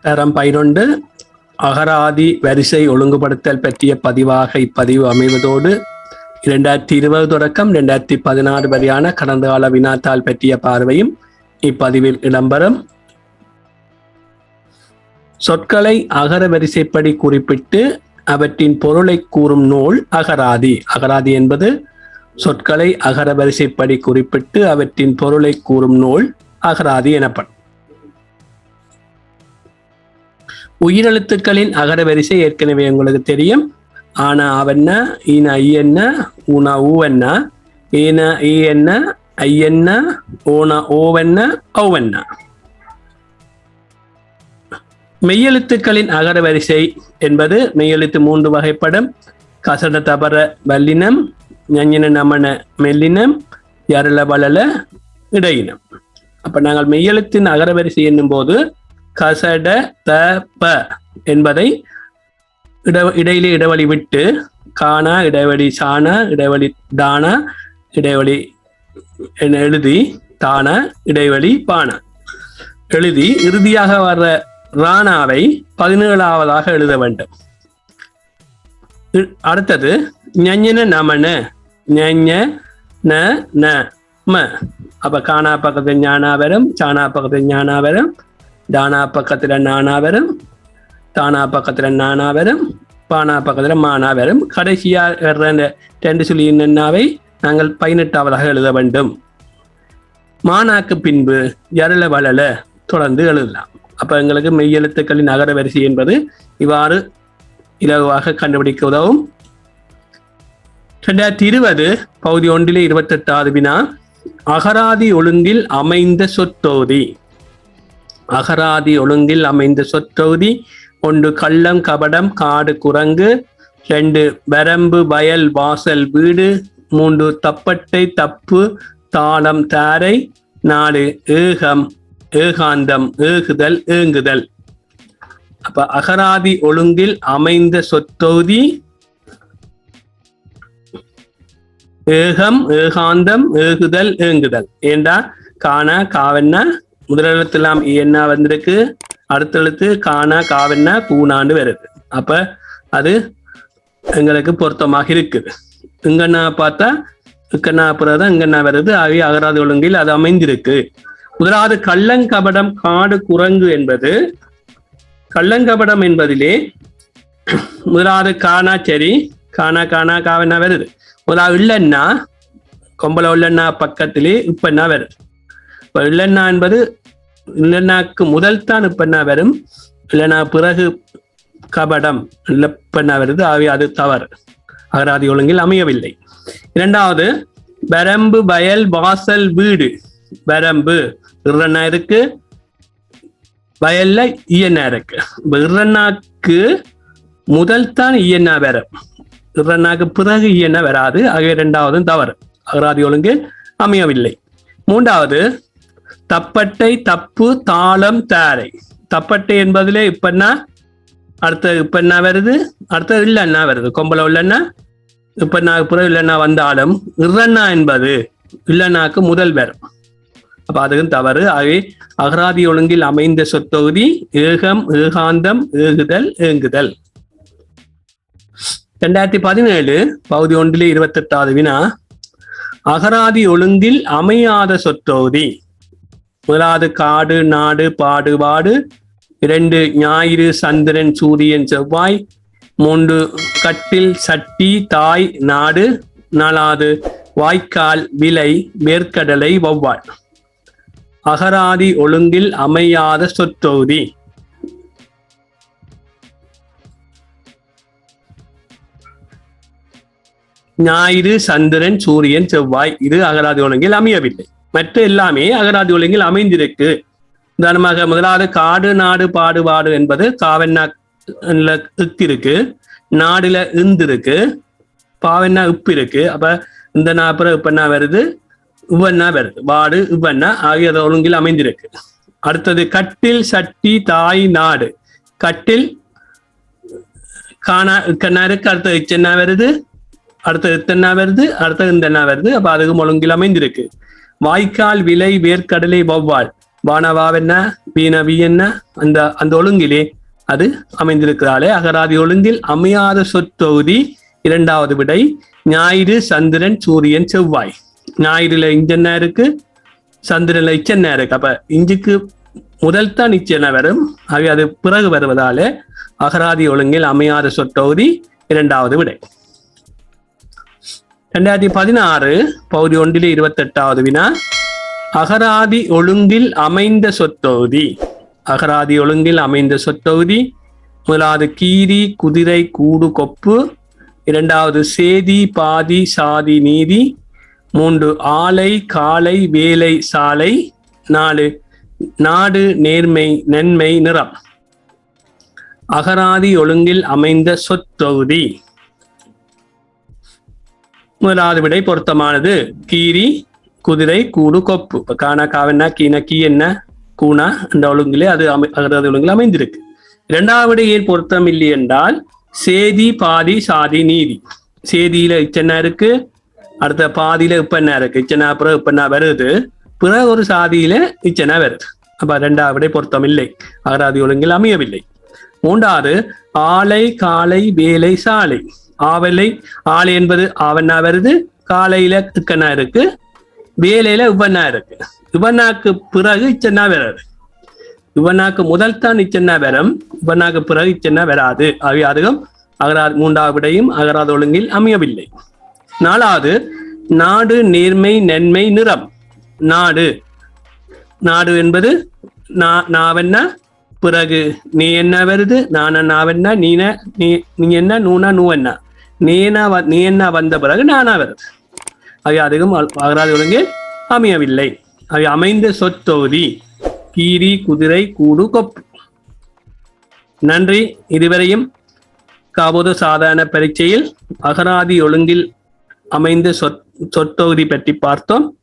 தரம் பயிரொண்டு அகராதி வரிசை ஒழுங்குபடுத்தல் பற்றிய பதிவாக இப்பதிவு அமைவதோடு இரண்டாயிரத்தி இருபது தொடக்கம் இரண்டாயிரத்தி பதினாறு வரையான கடந்த கால வினாத்தாள் பற்றிய பார்வையும் இப்பதிவில் இடம்பெறும். சொற்களை அகர வரிசைப்படி குறிப்பிட்டு அவற்றின் பொருளை கூறும் நூல் அகராதி. அகராதி என்பது சொற்களை அகர வரிசைப்படி குறிப்பிட்டு அவற்றின் பொருளை கூறும் நூல் அகராதி எனப்படும். உயிரெழுத்துக்களின் அகரவரிசை ஏற்கனவே உங்களுக்கு தெரியும். ஆனா அவென்ன? ஈன ஐயென்ன? ஊனா என்ன ஈன ஈ என்ன ஐ என்ன ஓனா ஓவென்ன ஔவென்ன? மெய்யெழுத்துக்களின் அகரவரிசை என்பது மெய்யெழுத்து மூன்று வகைப்படும். கசட தபர வல்லினம் ஞஞ்சின நமன மெல்லினம் யரள வளல இடையினம். அப்ப நாங்கள் மெய்யெழுத்தின் அகரவரிசை என்னும் போது கசட த ப என்பதை இட இடையிலே இடைவெளி விட்டு காணா இடைவெளி சாண இடைவெளி தான இடைவெளி என எழுதி தான இடைவெளி பான. எழுதி இறுதியாக வர்ற ராணாவை பதினேழாவதாக எழுத வேண்டும். அடுத்தது ஞஞன நமன ஞஞ ந ந ம. அப்ப காணா பக்கத்து ஞானா வரும் பக்கத்து ஞானாபரம் ஞானா வரும் தானா பக்கத்துல நானா வரும் தானா பக்கத்துல நானா வரும் பானா பக்கத்துல மானா வரும் கடைசியா வர்ற ரெண்டு சொல்லி என்னன்னாவை நாங்கள் பதினெட்டாவதாக எழுத வேண்டும். மானாக்கு பின்பு எரள வளல தொடர்ந்து எழுதலாம். அப்ப எங்களுக்கு மெய்யெழுத்துக்களின் அகர வரிசை என்பது இவ்வாறு இலகுவாக கண்டுபிடிக்க உதவும். ரெண்டாயிரத்தி இருபது பகுதி ஒன்றிலே இருபத்தெட்டாவது வினா அகராதி ஒழுங்கில் அமைந்த சொத்தோதி அகராதி ஒழுங்கில் அமைந்த சொற்றொகுதி ஒன்று கள்ளம் கபடம் காடு குரங்கு ரெண்டு வரம்பு வயல் வாசல் வீடு மூன்று தப்பட்டை தப்பு தாளம் தாரை நாலு ஏகம் ஏகாந்தம் ஏகுதல் ஏங்குதல். அப்ப அகராதி ஒழுங்கில் அமைந்த சொத்தொகுதி ஏகம் ஏகாந்தம் ஏகுதல் ஏங்குதல். ஏண்டா? காணா காவன்னா முதலெழுத்துலாம் என்ன வந்திருக்கு? அடுத்த எழுத்து காணா காவென்ன கூணாண்டு வருது. அப்ப அது எங்களுக்கு பொருத்தமாக இருக்குது. இங்கண்ணா பார்த்தா இக்கண்ணா அப்புறம் இங்கண்ணா வருது. அவை அகராதி ஒழுங்கில் அது அமைந்திருக்கு. முதலாவது கள்ளங்கபடம் காடு குரங்கு என்பது கள்ளங்கபடம் என்பதிலே முதலாவது காணா சரி காணா காணா காவன்னா வருது. முதலாவது இல்லைன்னா கொம்பல உள்ளண்ணா பக்கத்திலே இப்பண்ணா வருது. இப்ப இல்லைன்னா என்பது இல்லைன்னாக்கு முதல் தான் இப்பண்ணா வரும். இல்லைனா பிறகு கபடம் இல்லப்பண்ணா வருது. ஆவி அது தவறு. அகராதி ஒழுங்கில் அமையவில்லை. இரண்டாவது வரம்பு வயல் வாசல் வீடு. வரம்பு இறண்ணா இருக்கு. வயல்ல இயன்னா இருக்கு. இப்ப முதல் தான் இயன்னா வரும். இறண்ணாக்கு பிறகு இயன்னா வராது. ஆகிய இரண்டாவதும் தவறு. அகராதி ஒழுங்கு அமையவில்லை. மூன்றாவது தப்பட்டை தப்பு தாளம் தாரை. தப்பட்டை என்பதிலே இப்பன்னா அடுத்த என்ன வருது? அடுத்தது இல்லைன்னா வருது? கொம்பளை இல்லைன்னா நான் புற இல்லைன்னா வந்தாலும் இறண்ணா என்பது இல்லைனாக்கு முதல் வரும். அப்ப அதுவும் தவறு. ஆகவே அகராதி ஒழுங்கில் அமைந்த சொத்தொகுதி ஏகம் ஏகாந்தம் ஏகுதல் ஏங்குதல். ரெண்டாயிரத்தி பதினேழு பகுதி ஒன்றிலே இருபத்தெட்டாவது வினா. அகராதி ஒழுங்கில் அமையாத சொத்தொகுதி. முதலாவது காடு நாடு பாடுபாடு. இரண்டு ஞாயிறு சந்திரன் சூரியன் செவ்வாய். மூன்று கட்டில் சட்டி தாய் நாடு. நாலாவது வாய்க்கால் விலை வேர்க்கடலை வௌவாள் அகராதி ஒழுங்கில் அமையாத சொற்றொகுதி. ஞாயிறு சந்திரன் சூரியன் செவ்வாய். இது அகராதி ஒழுங்கில் அமையவில்லை. மற்ற எல்லாமே அகராதி ஒழுங்கில் அமைந்திருக்கு. உதாரணமாக முதலாவது காடு நாடு பாடுபாடு என்பது காவெண்ணா இக்கு இருக்கு நாடுல இந்து இருக்கு பாவெண்ணா உப்பு இருக்கு அப்ப இந்த நாப்புறம் இப்பன்னா வருது. இவ்வன்னா வருது. வாடு இவ்வன்னா ஆகிய ஒழுங்கில் அமைந்திருக்கு. அடுத்தது கட்டில் சட்டி தாய் நாடு. கட்டில் காணா இக்கண்ணா இருக்கு. அடுத்தது இச்சென்னா வருது. அடுத்தது இத்தன்னா வருது. அடுத்தது இந்தன்னா வருது. அப்ப அதுக்கு ஒழுங்கில் அமைந்திருக்கு. வாய்க்கால் விலை வேர்க்கடலை வௌவால். வானவாவென்ன வீணவி என்ன? அந்த அந்த ஒழுங்கிலே அது அமைந்திருக்கிறாளே. அகராதி ஒழுங்கில் அமையாத சொற்தொகுதி இரண்டாவது விடை. ஞாயிறு சந்திரன் சூரியன் செவ்வாய். ஞாயிறுல இஞ்சன்னா இருக்கு? சந்திரன்ல இச்சன்னா இருக்கு? அப்ப இஞ்சுக்கு முதல் தான் இச்சென்ன வரும்? அவை அது பிறகு வருவதாலே அகராதி ஒழுங்கில் அமையாத சொற்தொகுதி இரண்டாவது விடை. ரெண்டாயிரத்தி பதினாறு பகுதி ஒன்றில் இருபத்தெட்டாவது வினா. அகராதி ஒழுங்கில் அமைந்த சொத்தொகுதி. அகராதி ஒழுங்கில் அமைந்த சொத்தொகுதி. முதலாவது கீரி குதிரை கூடு கொப்பு. இரண்டாவது சேதி பாதி சாதி நீதி. மூன்று ஆலை காலை வேலை சாலை. நாலு நாடு நேர்மை நன்மை நிறம். அகராதி ஒழுங்கில் அமைந்த சொத்தொகுதி. முதலாவது விடை பொருத்தமானது. கீரி குதிரை கூடு கொப்பு. இப்ப காணா காவென்னா கீனா கீ என்ன கூணா அந்த ஒழுங்கிலே அது அமை அகராதி ஒழுங்கில் அமைந்திருக்கு. இரண்டாவது விடை ஏன் பொருத்தம் இல்லை என்றால் சேதி பாதி சாதி நீதி. சேதியில இச்சென்ன இருக்கு அடுத்த பாதியில இப்பெண்ணா இருக்கு. இச்சனா பிறகு இப்பெண்ணா வருது. பிறகு ஒரு சாதியில இச்சனா வருது. அப்ப ரெண்டாவது விடை பொருத்தம் இல்லை. அகராதி ஒழுங்கில் அமையவில்லை. மூன்றாவது ஆலை காலை வேலை சாலை. ஆவலை ஆலை என்பது ஆவண்ணா வருது காலையில இக்கண்ணா இருக்கு வேலையில இவ்வண்ணா இருக்கு. இவனாக்கு பிறகு இச்சன்னா வராது. இவனாக்கு முதல் தான் இச்சன்னா வரம் உபண்ணாக்கு பிறகு இச்சன்னா வராது. அவை அதுவும் அகராத் மூன்றாவது விடையும் அகராத ஒழுங்கில் அமையவில்லை. நாலாவது நாடு நேர்மை நன்மை நிறம். நாடு. நாடு என்பது நா- நாவென்ன பிறகு நீ என்ன வருது? நான நாவென்ன நீன நீ நீ என்ன நூனா நூ என்ன நீனா வ- நீ என்ன வந்த பிறகு நானா வருது. அவை அதிகம் அகராதி ஒழுங்கில் அமையவில்லை. அவை அமைந்த சொத்தொகுதி கீரி குதிரை கூடு கொப்பு. நன்றி. இதுவரையும் காபோது சாதாரண பரீட்சையில் அகராதி ஒழுங்கில் அமைந்த சொற் சொத்தொகுதி பற்றி பார்த்தோம்.